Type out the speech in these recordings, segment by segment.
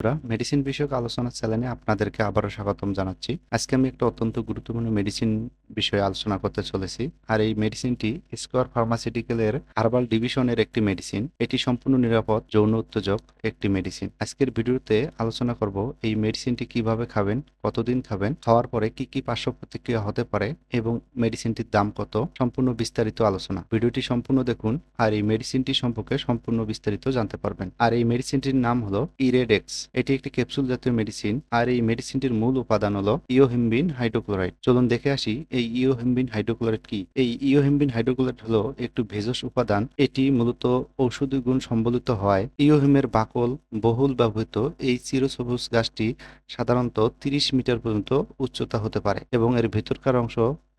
বন্ধুরা মেডিসিন বিষয়ক আলোচনা চ্যানেলে আপনাদেরকে আবারও স্বাগতম জানাচ্ছি। আজকে আমি একটা অত্যন্ত গুরুত্বপূর্ণ মেডিসিন বিষয়ে আলোচনা করতে চলেছি। আর এই মেডিসিনটি স্কোয়ার ফার্মাসিউটিক্যালের হার্বাল ডিভিশনের একটি মেডিসিন। এটি সম্পূর্ণ নিরাপদ, যৌন উত্তেজক একটি মেডিসিন। আজকের ভিডিওতে আলোচনা করব এই মেডিসিনটি কীভাবে খাবেন, কতদিন খাবেন, খাওয়ার পরে কি কি পার্শ্ব প্রতিক্রিয়া হতে পারে এবং মেডিসিনটির দাম কত, সম্পূর্ণ বিস্তারিত আলোচনা। ভিডিওটি সম্পূর্ণ দেখুন আর এই মেডিসিনটি সম্পর্কে সম্পূর্ণ বিস্তারিত জানতে পারবেন। আর এই মেডিসিনটির নাম হলো ইরেডেক্স। এটি একটি ক্যাপসুল জাতীয় মেডিসিন। আর এই মেডিসিনটির মূল উপাদান হলো ইওহিম্বিন হাইড্রোক্লোরাইড। চলুন দেখে আসি এই ইওহিম্বিন হাইড্রোক্লোরাইড কি? এই ইওহিম্বিন হাইড্রোক্লোরাইড হলো একটি ভেষজ উপাদান। এটি মূলত ঔষধি গুণ সম্বলিত হয়। ইওহিমের বাকল বহুল ব্যবহৃত এই চিরসবুজ গাছটি সাধারণত 30 মিটার পর্যন্ত উচ্চতা হতে পারে এবং এর ভেতরকার অংশ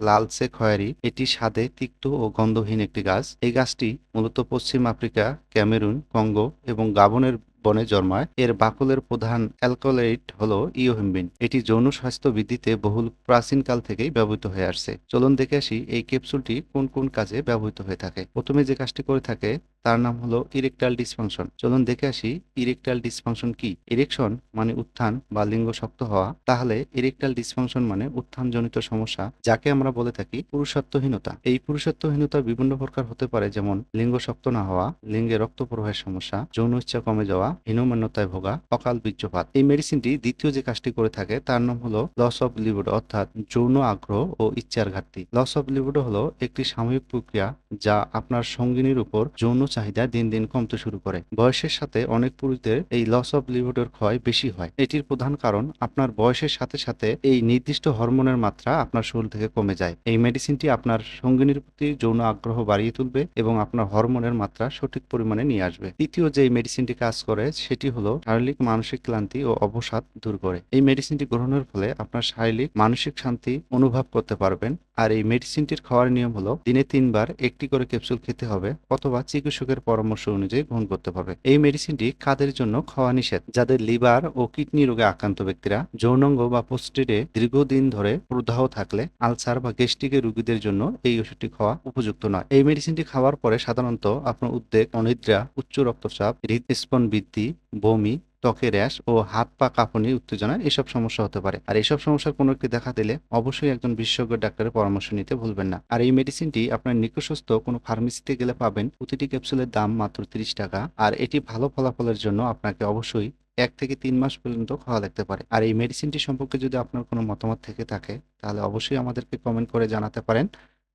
লালচে খয়েরি। এটি স্বাদে তিক্ত ও গন্ধহীন একটি গাছ। এই গাছটি মূলত পশ্চিম আফ্রিকা, ক্যামেরুন, কঙ্গো এবং গাবনের বনে জন্মায়। এর বাকলের প্রধান অ্যালকোলাইট হলো ইওহিম্বিন এটি যৌন স্বাস্থ্য বৃদ্ধিতে বহুল প্রাচীনকাল থেকেই ব্যবহৃত হয়ে আসছে। চলুন দেখে আসি এই ক্যাপসুলটি কোন কোন কাজে ব্যবহৃত হয়ে থাকে। প্রথমে যে কাজটি করে থাকে তার নাম হলো ইরেকটাল ডিসফাংশন চলুন দেখে আসি ইরেকটাল ডিসফাংশন কি? ইরেকশন মানে উত্থান বা লিঙ্গ শক্ত হওয়া। তাহলে ইরেকটাল ডিসফাংশন মানে উত্থানজনিত সমস্যা, যাকে আমরা বলে থাকি পুরুষত্বহীনতা। এই পুরুষত্বহীনতা বিভিন্ন প্রকার হতে পারে, যেমন লিঙ্গ শক্ত না হওয়া, লিঙ্গে রক্ত প্রবাহের সমস্যা, যৌন ইচ্ছা কমে যাওয়া, হীনমান্যতায় ভোগা, অকাল বীর্যপাত। এই মেডিসিনটি দ্বিতীয় যে কাজটি করে থাকে, তার নাম হলো লস অফ লিবিডো অর্থাৎ যৌন আগ্রহ ও ইচ্ছার ঘাটতি। লস অফ লিবিডো হলো একটি সাময়িক প্রক্রিয়া যা আপনার সঙ্গিনীর উপর যৌন চাহিদা দিন দিন কমতে শুরু করে। বয়সের সাথে অনেক পুরুষদের এই লস অফ লিবিডোর ক্ষয় বেশি হয়। এটির প্রধান কারণ আপনার বয়সের সাথে সাথে এই নির্দিষ্ট হরমোনের মাত্রা আপনার শরীর থেকে কমে যায়। এই মেডিসিনটি আপনার সঙ্গিনীর প্রতি যৌন আগ্রহ বাড়িয়ে তুলবে এবং আপনার হরমোনের মাত্রা সঠিক পরিমাণে নিয়ে আসবে। তৃতীয় যে মেডিসিনটি কাজ করে, সেটি হলো শারীরিক মানসিক ক্লান্তি ও অবসাদ দূর করে। এই মেডিসিনটি গ্রহণের ফলে আপনার শারীরিক মানসিক শান্তি অনুভব করতে পারবেন। আর এই মেডিসিনটির খাওয়ার নিয়ম হলো দিনে তিনবার একটি করে ক্যাপসুল খেতে হবে অথবা চিকিৎসকের পরামর্শ অনুযায়ী গ্রহণ করতে হবে এই মেডিসিনটি কাদের জন্য খাওয়া নিষেধ? যাদের লিভার ও কিডনি রোগে আক্রান্ত ব্যক্তিরা যৌনঙ্গ বা পোস্টিডে দীর্ঘদিন ধরে প্রদাহ থাকলে আলসার বা গ্যাস্ট্রিকের রোগীদের জন্য এই ওষুধটি খাওয়া উপযুক্ত নয়। এই মেডিসিনটি খাওয়ার পরে সাধারণত আপনার উদ্বেগ, অনিদ্রা, উচ্চ রক্তচাপ হৃদস্পন বৃদ্ধি, বমি ত্বকে র্যাশ ও হাত পা কাঁপুনি, উত্তেজনা, এসব সমস্যা হতে পারে। আর এসব সমস্যার কোনো একটি দেখা দিলে অবশ্যই একজন বিশেষজ্ঞ ডাক্তারের পরামর্শ নিতে ভুলবেন না। আর এই মেডিসিনটি আপনার নিকটস্থ কোনো ফার্মেসিতে গেলে পাবেন। প্রতিটি ক্যাপসুলের দাম মাত্র তিরিশ টাকা। আর এটি ভালো ফলাফলের জন্য আপনাকে অবশ্যই এক থেকে তিন মাস পর্যন্ত খাওয়া লাগতে পারে। আর এই মেডিসিনটি সম্পর্কে যদি আপনার কোনো মতামত থেকে থাকে, তাহলে অবশ্যই আমাদেরকে কমেন্ট করে জানাতে পারেন।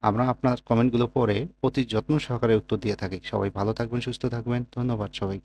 আমরা আপনার কমেন্টগুলো পরে অতি যত্ন সহকারে উত্তর দিয়ে থাকি। সবাই ভালো থাকবেন, সুস্থ থাকবেন। ধন্যবাদ সবাই